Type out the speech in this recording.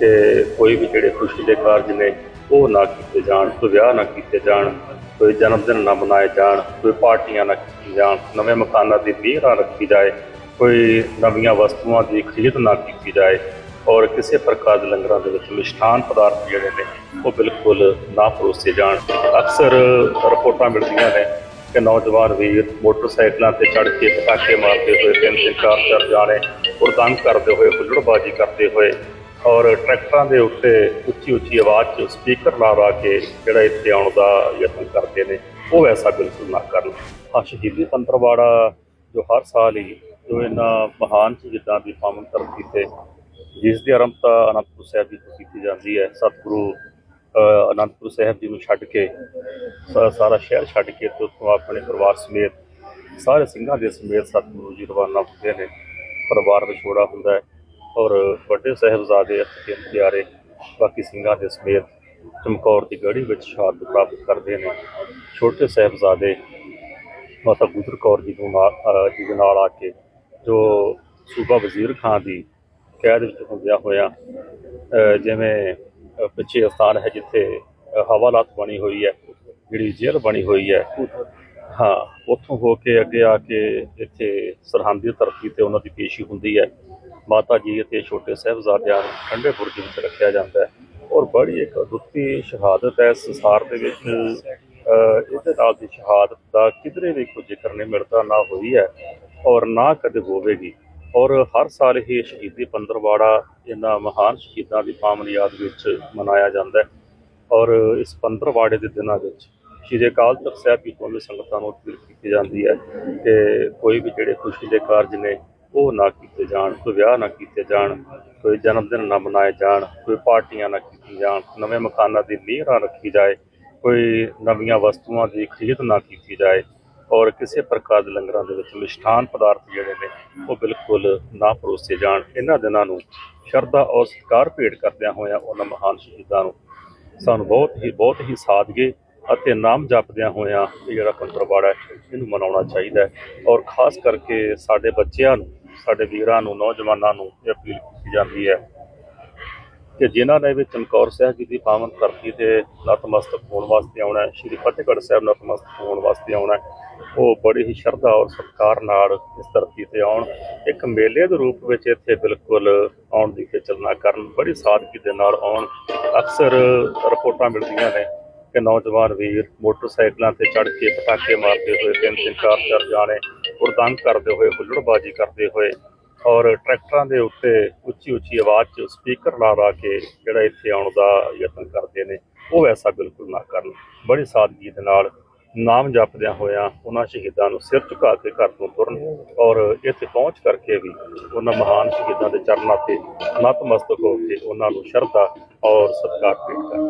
ਕਿ ਕੋਈ ਵੀ ਜਿਹੜੇ ਖੁਸ਼ੀ ਦੇ ਕਾਰਜ ਨੇ, ਉਹ ਨਾ ਕੀਤੇ ਜਾਣ, ਕੋਈ ਵਿਆਹ ਨਾ ਕੀਤੇ ਜਾਣ, ਕੋਈ ਜਨਮ ਦਿਨ ਨਾ ਮਨਾਏ ਜਾਣ, ਕੋਈ ਪਾਰਟੀਆਂ ਨਾ ਕੀਤੀਆਂ ਜਾਣ, ਨਵੇਂ ਮਕਾਨਾਂ ਦੀ ਨੀਂਹ ਨਾ ਰੱਖੀ ਜਾਏ, ਕੋਈ ਨਵੀਆਂ ਵਸਤੂਆਂ ਦੀ ਖਰੀਦ ਨਾ ਕੀਤੀ ਜਾਏ ਔਰ ਕਿਸੇ ਪ੍ਰਕਾਰ ਦੇ ਲੰਗਰਾਂ ਦੇ ਵਿੱਚ ਮਿਸ਼ਠਾਨ ਪਦਾਰਥ ਜਿਹੜੇ ਨੇ, ਉਹ ਬਿਲਕੁਲ ਨਾ ਪਰੋਸੇ ਜਾਣ। ਅਕਸਰ ਰਿਪੋਰਟਾਂ ਮਿਲਦੀਆਂ ਨੇ ਕਿ ਨੌਜਵਾਨ ਵੀਰ ਮੋਟਰਸਾਈਕਲਾਂ ਤੇ ਚੜ੍ਹ ਕੇ ਪਟਾਕੇ ਮਾਰਦੇ ਹੋਏ ਤਿੰਨ ਤਿੰਨ ਚਾਰ ਚਾਰ ਜਾਣੇ ਉੜਦੰਗ ਕਰਦੇ ਹੋਏ, ਹੁੱਲੜਬਾਜ਼ੀ ਕਰਦੇ ਹੋਏ ਔਰ ਟਰੈਕਟਰਾਂ ਦੇ ਉੱਤੇ ਉੱਚੀ ਉੱਚੀ ਆਵਾਜ਼ 'ਚ ਸਪੀਕਰ ਲਾ ਲਾ ਕੇ ਜਿਹੜਾ ਇੱਥੇ ਆਉਣ ਦਾ ਯਤਨ ਕਰਦੇ ਨੇ, ਉਹ ਐਸਾ ਬਿਲਕੁਲ ਨਾ ਕਰਨ। ਆ ਸ਼ਹੀਦੀ ਪੰਤਰਵਾੜਾ ਜੋ ਹਰ ਸਾਲ ਹੀ ਜੋ ਇਹਨਾਂ ਮਹਾਨ ਜਿੱਦਾਂ ਦੀ ਪਾਵਨ ਧਰਤੀ ਤੇ ਜਿਸ ਦੀ ਆਰੰਭਤਾ ਅਨੰਦਪੁਰ ਸਾਹਿਬ ਜੀ ਤੋਂ ਕੀਤੀ ਜਾਂਦੀ ਹੈ, ਸਤਿਗੁਰੂ ਅਨੰਦਪੁਰ ਸਾਹਿਬ ਜੀ ਨੂੰ ਛੱਡ ਕੇ, ਸਾ- ਸਾਰਾ ਸ਼ਹਿਰ ਛੱਡ ਕੇ ਤੇ ਉੱਥੋਂ ਆਪਣੇ ਪਰਿਵਾਰ ਸਮੇਤ ਸਾਰੇ ਸਿੰਘਾਂ ਦੇ ਸਮੇਤ ਸਤਿਗੁਰੂ ਜੀ ਰਵਾਨਾ ਹੁੰਦੇ ਨੇ। ਪਰਿਵਾਰ ਵਿਛੋੜਾ ਹੁੰਦਾ ਹੈ। ਔਰ ਵੱਡੇ ਸਾਹਿਬਜ਼ਾਦੇ ਅਤੇ ਪਿਆਰੇ, ਬਾਕੀ ਸਿੰਘਾਂ ਦੇ ਸਮੇਤ ਚਮਕੌਰ ਦੀ ਗੜੀ ਵਿੱਚ ਸ਼ਹਾਦਤ ਪ੍ਰਾਪਤ ਕਰਦੇ ਨੇ। ਛੋਟੇ ਸਾਹਿਬਜ਼ਾਦੇ ਮਾਤਾ ਗੁਜਰ ਕੌਰ ਜੀ ਨੂੰ ਜੀ ਦੇ ਨਾਲ ਆ ਕੇ, ਜੋ ਸੂਬਾ ਵਜ਼ੀਰ ਖਾਨ ਦੀ ਕੈਦ ਵਿੱਚ ਹੁੰਦਿਆਂ ਹੋਇਆ ਜਿਵੇਂ ਪਿੱਛੇ ਸਥਾਨ ਹੈ ਜਿੱਥੇ ਹਵਾਲਾਤ ਬਣੀ ਹੋਈ ਹੈ, ਜਿਹੜੀ ਜੇਲ੍ਹ ਬਣੀ ਹੋਈ ਹੈ, ਹਾਂ, ਉੱਥੋਂ ਹੋ ਕੇ ਅੱਗੇ ਆ ਕੇ ਇੱਥੇ ਸਰਹੰਦੀ ਧਰਤੀ ਤੇ ਉਹਨਾਂ ਦੀ ਪੇਸ਼ੀ ਹੁੰਦੀ ਹੈ। ਮਾਤਾ ਜੀ ਅਤੇ ਛੋਟੇ ਸਾਹਿਬਜ਼ਾਦਿਆਂ ਨੂੰ ਠੰਡੇ ਬੁਰਜ ਵਿੱਚ ਰੱਖਿਆ ਜਾਂਦਾ ਹੈ ਔਰ ਬੜੀ ਇੱਕ ਅਦੁੱਤੀ ਸ਼ਹਾਦਤ ਹੈ ਸੰਸਾਰ ਦੇ ਵਿੱਚ। ਇਹਦੇ ਨਾਲ ਦੀ ਸ਼ਹਾਦਤ ਦਾ ਕਿਧਰੇ ਵੀ ਕੋਈ ਜ਼ਿਕਰ ਨਹੀਂ ਮਿਲਦਾ, ਨਾ ਹੋਈ ਹੈ ਔਰ ਨਾ ਕਦੇ ਹੋਵੇਗੀ। ਔਰ ਹਰ ਸਾਲ ਹੀ ਸ਼ਹੀਦੀ ਪੰਦਰਵਾੜਾ ਇਹਨਾਂ ਮਹਾਨ ਸ਼ਹੀਦਾਂ ਦੀ ਪਾਵਨ ਯਾਦ ਵਿੱਚ ਮਨਾਇਆ ਜਾਂਦਾ ਹੈ। ਔਰ ਇਸ ਪੰਦਰਵਾੜੇ ਦੇ ਦਿਨਾਂ ਵਿੱਚ ਸ਼੍ਰੀ ਅਕਾਲ ਤਖਤ ਸਾਹਿਬ ਦੀ ਕੌਮੀ ਸੰਗਤਾਂ ਨੂੰ ਅਪੀਲ ਕੀਤੀ ਜਾਂਦੀ ਹੈ ਕਿ ਕੋਈ ਵੀ ਜਿਹੜੇ ਖੁਸ਼ੀ ਦੇ ਕਾਰਜ ਨੇ, ਉਹ ਨਾ ਕੀਤੇ ਜਾਣ, ਕੋਈ ਵਿਆਹ ਨਾ ਕੀਤੇ ਜਾਣ, ਕੋਈ ਜਨਮ ਦਿਨ ਨਾ ਮਨਾਏ ਜਾਣ, ਕੋਈ ਪਾਰਟੀਆਂ ਨਾ ਕੀਤੀਆਂ ਜਾਣ, ਨਵੇਂ ਮਕਾਨਾਂ ਦੀ ਨੀਂਹ ਨਾ ਰੱਖੀ ਜਾਏ, ਕੋਈ ਨਵੀਆਂ ਵਸਤੂਆਂ ਦੀ ਖਰੀਦ ਨਾ ਕੀਤੀ ਜਾਏ ਔਰ ਕਿਸੇ ਪ੍ਰਕਾਰ ਦੇ ਲੰਗਰਾਂ ਦੇ ਵਿੱਚ ਮਿਸ਼ਠਾਨ ਪਦਾਰਥ ਜਿਹੜੇ ਨੇ, ਉਹ ਬਿਲਕੁਲ ਨਾ ਪਰੋਸੇ ਜਾਣ। ਇਹਨਾਂ ਦਿਨਾਂ ਨੂੰ ਸ਼ਰਧਾ ਔਰ ਸਤਿਕਾਰ ਭੇਟ ਕਰਦਿਆਂ ਹੋਇਆਂ ਉਹਨਾਂ ਮਹਾਨ ਸ਼ਹੀਦਾਂ ਨੂੰ ਸਾਨੂੰ ਬਹੁਤ ਹੀ ਬਹੁਤ ਹੀ ਸਾਦਗੀ ਅਤੇ ਨਾਮ ਜਪਦਿਆਂ ਹੋਇਆਂ ਇਹ ਜਿਹੜਾ ਪੰਦਰਵਾੜਾ ਹੈ, ਇਹਨੂੰ ਮਨਾਉਣਾ ਚਾਹੀਦਾ ਹੈ। ਔਰ ਖਾਸ ਕਰਕੇ ਸਾਡੇ ਬੱਚਿਆਂ ਨੂੰ, ਸਾਡੇ ਵੀਰਾਂ ਨੂੰ, ਨੌਜਵਾਨਾਂ ਨੂੰ ਇਹ ਅਪੀਲ ਕੀਤੀ ਜਾਂਦੀ ਹੈ ਕਿ ਜਿਨ੍ਹਾਂ ਨੇ ਵੀ ਚਮਕੌਰ ਸਾਹਿਬ ਜੀ ਦੀ ਪਾਵਨ ਧਰਤੀ ਤੇ ਨਤਮਸਤਕ ਹੋਣ ਵਾਸਤੇ ਆਉਣਾ ਹੈ, ਸ਼੍ਰੀ ਫਤਿਹਗੜ੍ਹ ਸਾਹਿਬ ਨਤਮਸਤਕ ਹੋਣ ਵਾਸਤੇ ਆਉਣਾ ਉਹ ਬੜੀ ਹੀ ਸ਼ਰਧਾ ਔਰ ਸਤਿਕਾਰ ਨਾਲ ਇਸ ਧਰਤੀ ਤੇ ਆਉਣ। ਇੱਕ ਮੇਲੇ ਦੇ ਰੂਪ ਵਿੱਚ ਇੱਥੇ ਬਿਲਕੁਲ ਆਉਣ ਦੀ ਖੇਚਲ ਨਾ ਕਰਨ, ਬੜੀ ਸਾਦਗੀ ਦੇ ਨਾਲ ਆਉਣ। ਅਕਸਰ ਰਿਪੋਰਟਾਂ ਮਿਲਦੀਆਂ ਨੇ ਕਿ ਨੌਜਵਾਨ ਵੀਰ ਮੋਟਰਸਾਈਕਲਾਂ ਤੇ ਚੜ੍ਹ ਕੇ ਪਟਾਕੇ ਮਾਰਦੇ ਹੋਏ ਤਿੰਨ ਤਿੰਨ, ਚਾਰ ਚਾਰ ਜਾਣੇ ਉੜਦੰਗ ਕਰਦੇ ਹੋਏ, ਹੁੱਲੜਬਾਜ਼ੀ ਕਰਦੇ ਹੋਏ ਔਰ ਟਰੈਕਟਰਾਂ ਦੇ ਉੱਤੇ ਉੱਚੀ ਉੱਚੀ ਆਵਾਜ਼ 'ਚ ਸਪੀਕਰ ਲਾ ਲਾ ਕੇ ਜਿਹੜਾ ਇੱਥੇ ਆਉਣ ਦਾ ਯਤਨ ਕਰਦੇ ਨੇ, ਉਹ ਐਸਾ ਬਿਲਕੁਲ ਨਾ ਕਰਨ। ਬੜੀ ਸਾਦਗੀ ਦੇ ਨਾਲ ਨਾਮ ਜਪਦਿਆਂ ਹੋਇਆਂ ਉਹਨਾਂ ਸ਼ਹੀਦਾਂ ਨੂੰ ਸਿਰ ਝੁਕਾ ਕੇ ਘਰ ਤੋਂ ਤੁਰਨ ਔਰ ਇੱਥੇ ਪਹੁੰਚ ਕਰਕੇ ਵੀ ਉਹਨਾਂ ਮਹਾਨ ਸ਼ਹੀਦਾਂ ਦੇ ਚਰਨਾਂ ਤੇ ਨਤਮਸਤਕ ਹੋ ਕੇ ਉਹਨਾਂ ਨੂੰ ਸ਼ਰਧਾ ਔਰ ਸਤਿਕਾਰ ਭੇਟ ਕਰਨ